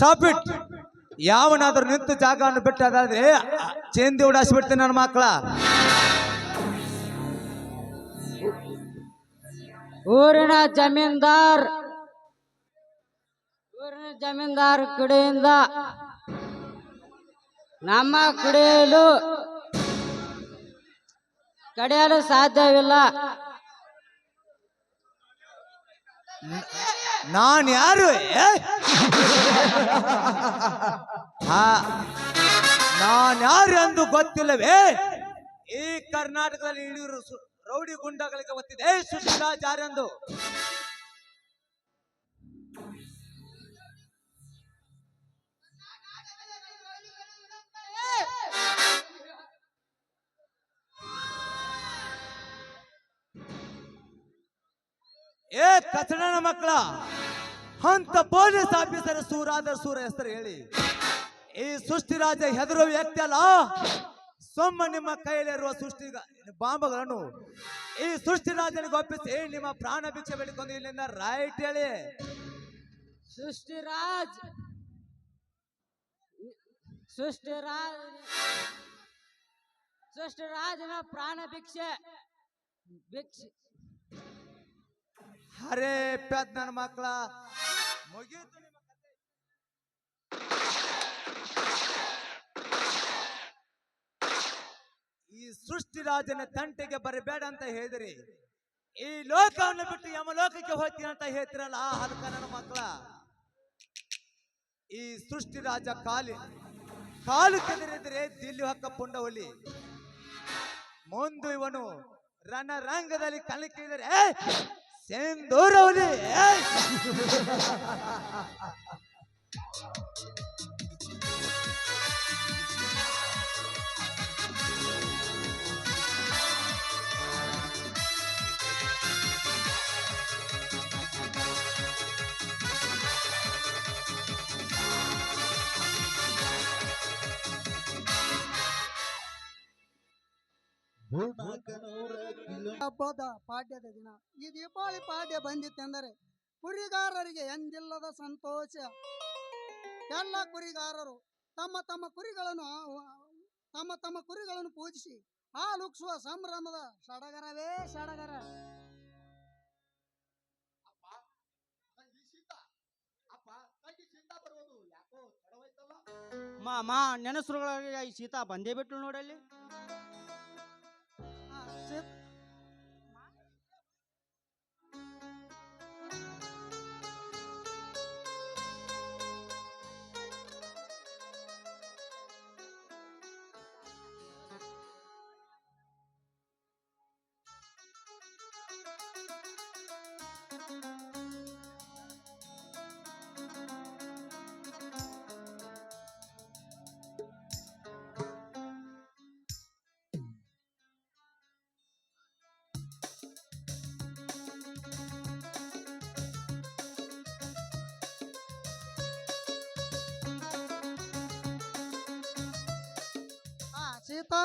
Stop it ಯಾವನಾದ್ರೂ ನಿಂತು ಜಾಗವನ್ನು ಬಿಟ್ಟದಾದ್ರೆ ಚೇಂದಿ ಉಡಾಯಿಸ್ಬಿಡ್ತೀನಿ ನನ್ನ ಮಕ್ಕಳ. ಊರಿನ ಜಮೀನ್ದಾರ್ ಊರಿನ ಜಮೀನ್ದಾರ್ ಕಡೆಯಿಂದ ನಮ್ಮ ಕಡೆಯಲು ಕಡೆಯಲು ಸಾಧ್ಯವಿಲ್ಲ. ನಾನ್ ಯಾರು ನಾನ್ ಯಾರು ಎಂದು ಗೊತ್ತಿಲ್ಲವೇ? ಈ ಕರ್ನಾಟಕದಲ್ಲಿ ಇಳಿಯೂರು ರೌಡಿ ಗುಂಡಗಳಿಗೆ ಗೊತ್ತಿದೆ. ಯಾರೆಂದು? ಏ ಕಚಡನ ಮಕ್ಕಳ ಅಂತ ಪೊಲೀಸ್ ಆಫೀಸರ್ ಸೂರಾದರ್ ಸೂರ ಹೆಸರು ಹೇಳಿ. ಈ ಸೃಷ್ಟಿರಾಜ ಹೆದರು ವ್ಯಕ್ತಿ ಅಲ್ಲ, ಸೊಮ್ಮ ನಿಮ್ಮ ಕೈಯಲ್ಲಿರುವ ಸೃಷ್ಟಿ ಬಾಂಬಗಳನ್ನು. ಈ ಸೃಷ್ಟಿರಾಜನಿಗೆ ಒಪ್ಪಿಸಿ ನಿಮ್ಮ ಪ್ರಾಣ ಭಿಕ್ಷೆ ಬೆಳಿಕೊಂಡು ಇಲ್ಲಿಂದ ರೈಟ್ ಹೇಳಿ. ಸೃಷ್ಟಿರಾಜ್ ಸೃಷ್ಟಿರಾಜ್ ಸೃಷ್ಟಿರಾಜನ ಪ್ರಾಣ ಭಿಕ್ಷೆ ಭಿಕ್ಷೆ. ಅರೆ ಪೆದ್ ನನ್ನ ಮಕ್ಕಳ ಮುಗೀತು ನಿಮ್ಮ ರಾಜನ ಈ ತಂಟೆಗೆ ಬರಬೇಡ ಅಂತ ಹೇಳಿದ್ರಿ. ಈ ಲೋಕವನ್ನು ಬಿಟ್ಟು ಯಮಲೋಕಕ್ಕೆ ಹೋಗ್ತೀನಿ ಅಂತ ಹೇಳ್ತಿರಲ್ಲ, ಆ ಹಲಕ ನನ್ನ ಮಕ್ಕಳ ಈ ಸೃಷ್ಟಿ ರಾಜ ಕಾಲಿ, ಕಾಲು ಕೆದರಿದ್ರೆ ದಿಲ್ಲಿ ಹಕ್ಕ ಪುಂಡವಲಿ ಮುಂದು ಇವನು ರಣರಂಗದಲ್ಲಿ ಕಣಕ್ಕಿದರೆ செந்தோரவது Oh, my God. ಹಬ್ಬದ ಪಾಡ್ಯದ ದಿನ. ಈ ದೀಪಾವಳಿ ಪಾಡ್ಯ ಬಂದಿತ್ತೆಂದರೆ ಕುರಿಗಾರರಿಗೆ ಎಂದಿಲ್ಲದ ಸಂತೋಷ. ಎಲ್ಲ ಕುರಿಗಾರರು ತಮ್ಮ ತಮ್ಮ ಕುರಿಗಳನ್ನು ತಮ್ಮ ತಮ್ಮ ಕುರಿಗಳನ್ನು ಪೂಜಿಸಿ ಹಾಲುಕ್ಸುವ ಸಂಭ್ರಮದ ಸಡಗರವೇ ಸಡಗರ ಮಾಮ ನೆನಸುಗಳಿಗೆ ಈ ಸೀತಾ ಬಂದೇ ಬಿಟ್ಟು ನೋಡಲ್ಲಿ. ಸೀತಾ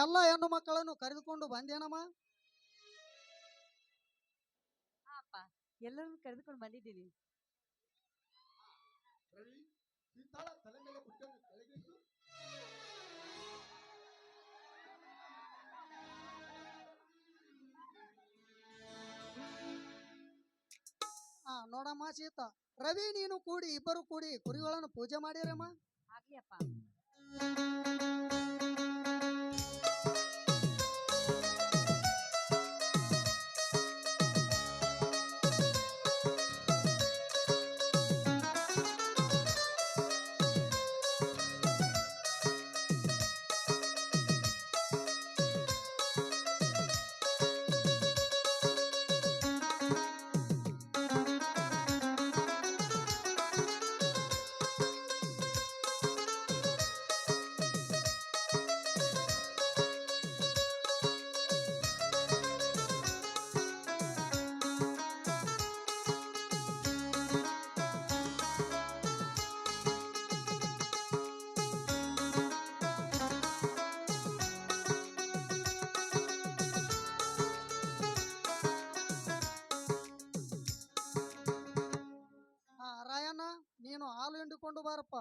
ಎಲ್ಲ ಹೆಣ್ಣು ಮಕ್ಕಳನ್ನು ಕರೆದುಕೊಂಡು ಬಂದೇನಮ್ಮ? ಅಪ್ಪ ಎಲ್ಲರನ್ನು ಕರೆದುಕೊಂಡು ಬಂದಿದ್ದೀನಿ ಆ ನೋಡಮ್ಮ ಸೀತಾ ರವಿ ನೀನು ಕೂಡಿ ಇಬ್ಬರು ಕೂಡಿ ಕುರಿಗಳನ್ನು ಪೂಜೆ ಮಾಡಿರಮ್ಮ? ಆಗ್ಲಿ ಅಪ್ಪ. ಹಿಂಡಿಕೊಂಡು ಬಾರಪ್ಪ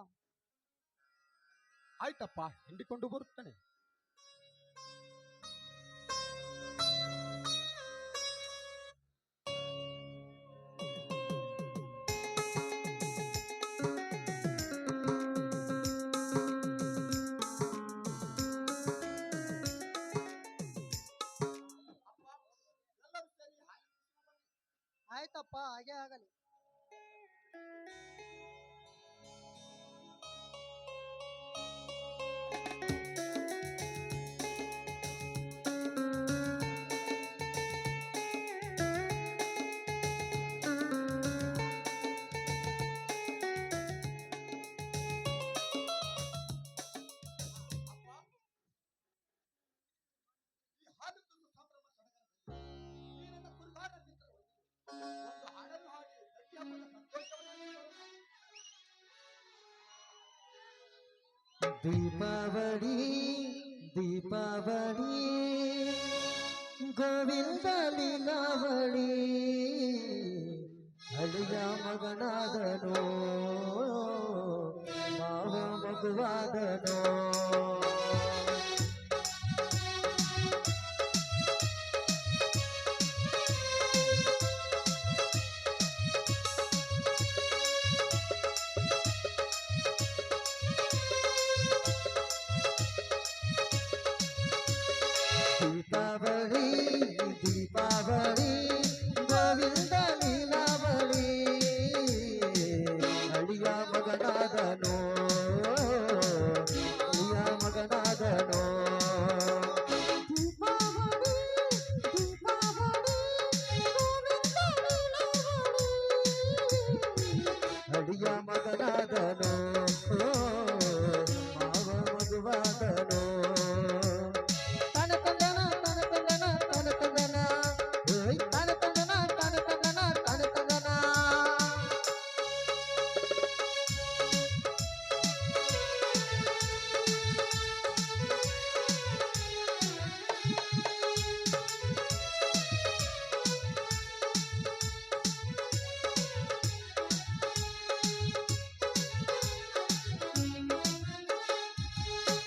ಆಯ್ತಪ್ಪ ಹಿಂಡಿಕೊಂಡು ಬರುತ್ತಾನೆ ಆಯ್ತಪ್ಪ ಹಾಗೆ ಆಗಲಿ தீபாவளி தீபாவளி கோவிந்த லீலாவளி அழிய மகனாதனோ பாவ மகுவாதனோ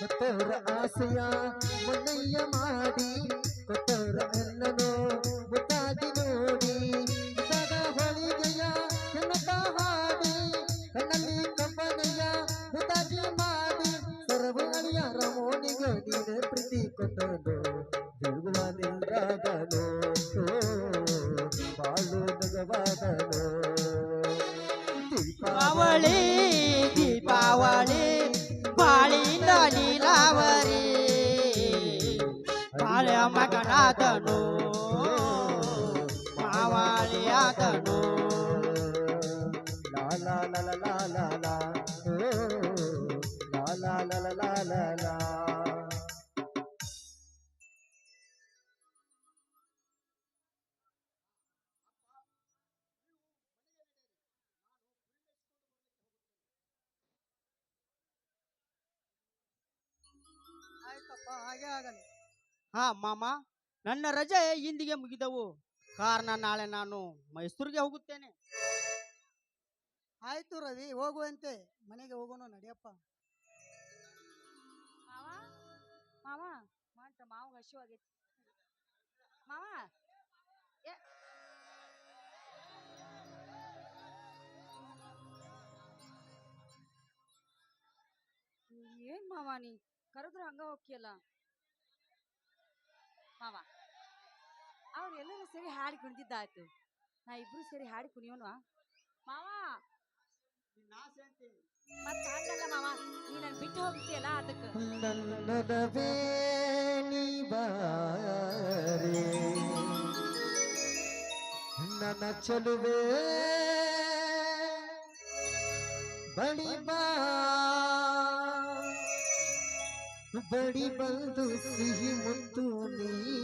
ಕೊಟ್ಟವರ ಆಸೆಯ ಮನಯ್ಯ ಮಾಡಿ ಕೊಟ್ಟವರ ಅನ್ನನು ಮುತ್ತಾಗಿ ನೋಡಿ. ಸದ ಹೊಳಿಗೆಯ ಕನಕ ಹಾಡಿ, ಕಣ್ಣಲ್ಲಿ ಕಂಬನಯ್ಯ ಮುತ್ತಾಗಿ ಮಾಡಿ. ಸರವು ಅಳಿಯ ರಮೋನಿಗೆ ನೀನೆ ಪ್ರೀತಿ ಕೊಟ್ಟನು ತಿರುಗುವ ನಿಂದಾದನು ಬಾಳು ನಗವಾದನು. ದೀಪಾವಳಿ ದೀಪಾವಳಿ ಬಾಳಿಂದ ನೀಲಾವರಿ ಬಾಳೆಯ ಮಗನಾದನು ಮಾವಾಳಿಯಾದನು ಲಾ ಲಾ ಲಾ ಲಾ ಲಾ ಲಾ ಲಾ ಓ, ಲಾ ಲಾ ಲಾ ಲಾ ಲಾ ಲಾ ಆಯ್ತಪ್ಪ ಹಾಗೆ ಆಗಲಿ. ಹಾ ಮಾಮ ನನ್ನ ರಜೆ ಇಂದಿಗೆ ಮುಗಿದವು. ಕಾರಣ ನಾಳೆ ನಾನು ಮೈಸೂರಿಗೆ ಹೋಗುತ್ತೇನೆ. ಆಯ್ತು ರವಿ ಹೋಗುವಂತೆ. ಮನೆಗೆ ಹೋಗೋಣ ನಡಿಯಪ್ಪ. ಮಾವ ಮಾವ ಮಾಂಟ ಮಾವ ಹಶು ಆಗೈತಿ ಮಾವ ಏ ಏನ್ ಮಾವ ನೀ? ಕರೆದ್ರು ಹಂಗ ಹೋಗ್ಯಲ್ಲ ಅವ್ರು ಎಲ್ಲರೂ ಸೇರಿ ಹಾಡಿ ಕುಣಿದಿದ್ದಾಯ್ತು. ನಾ ಇಬ್ರು ಸೇರಿ ಹಾಡಿ ಕುಣಿಯೋಣ ಮಾವ! ಮತ್ತೆ ಹಂಗಲ್ಲ ಮಾವ, ನೀ ನನ್ ಬಿಟ್ಟು ಹೋಗ್ತೀಯಲ್ಲ ಅದಕ್ಕೆ. ನನ್ನದವೇ ನೀ ಬಾರೆ, ನನ್ನ ಚಲುವೆ ಬಡಿ ಬಾ. ಬಡಿ ಬಂದು ಸಿಹಿ ಮುತ್ತು ನೀಡು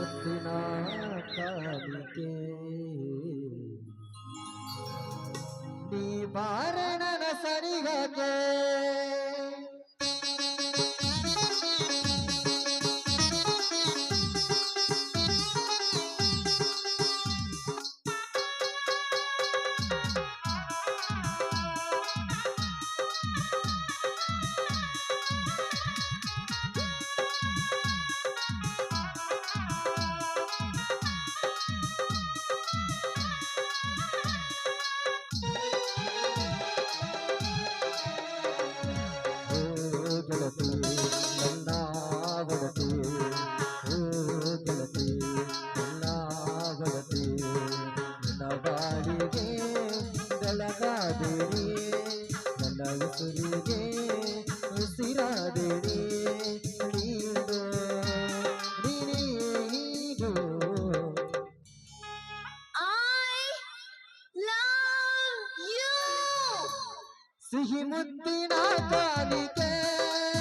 ಸಿಹಿ ಮುತ್ತಿನ ಕಾಲಿಗೆ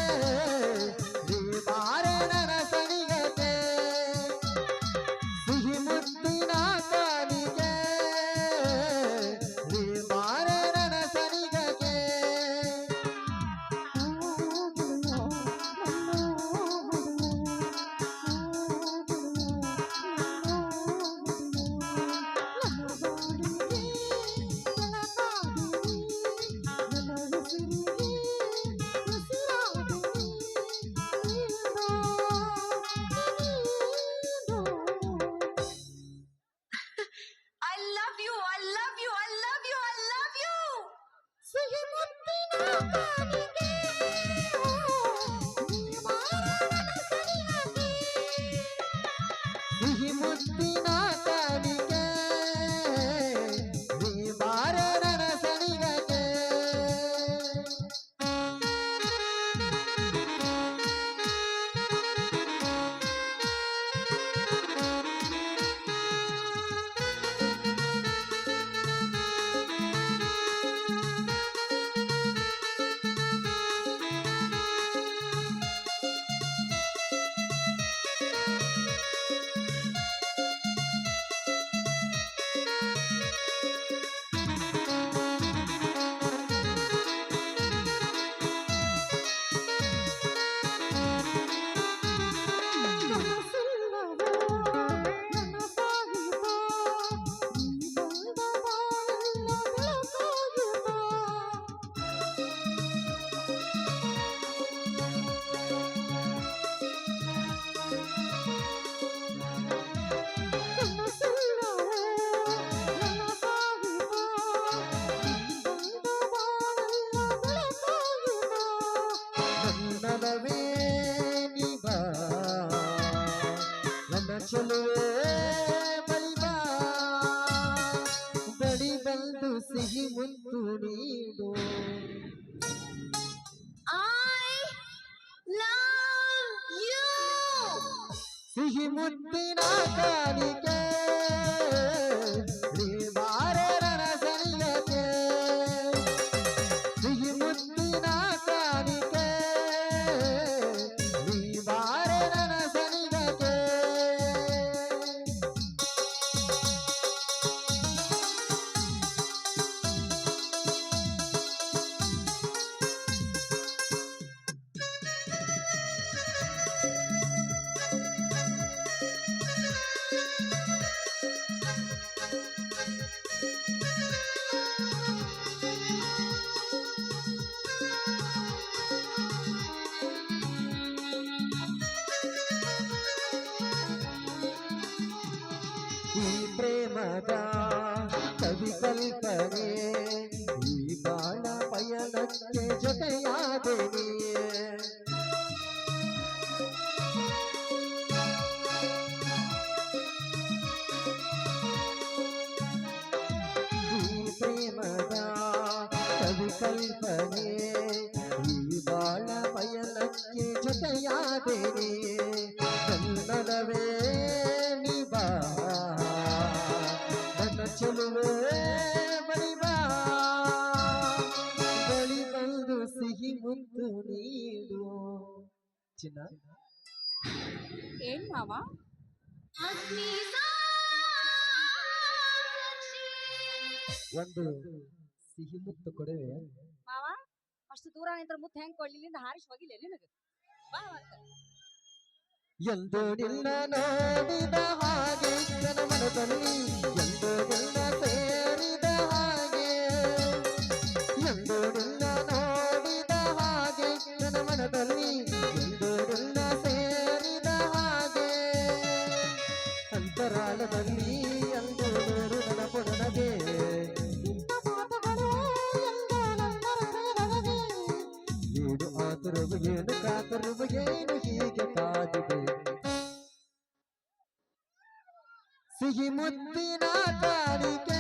ನೀ ಈ ಬಾಳ ಪಯಣಕ್ಕೆ ಜೊತೆಯಾದೆನಿ ನನ್ನದವೇ ನಿಬಾ ನನ್ನ ಚೆಲುವೆ ಬಳಿಬಾ ಬಳಿ ಬಂದು ಸಿಹಿ ಮುದ್ದು ನೀಡು ಚಿನ್ನ ಏನ್ ಮಾವ ಒಂದು ಸಿಹಿ ಮುತ್ತು ಕೊಡುವೆ ಮಾವ ಅಷ್ಟು ದೂರ ನಿಂತ್ರ ಮುತ್ತ ಹೆಂಗ್ ಕೊಡ್ಲಿಲ್ಲಿಂದ ಹಾರಿಸಿ ಹೋಗಿಲ್ಲ ನಿನಗ? ಬಾ ನಿನ್ನ ನೋಡಿದ ಹಾಗೆ ಸೇರಿದ ಹಾಗೆ. ನೀಡು ಆತುರವು ಏನು ಕಾತುರವು ಏನು ಹೀಗೆ ಕಾದಿದೆ? ಸಿಹಿ ಮುತ್ತಿನ ಕಾಣಿಕೆ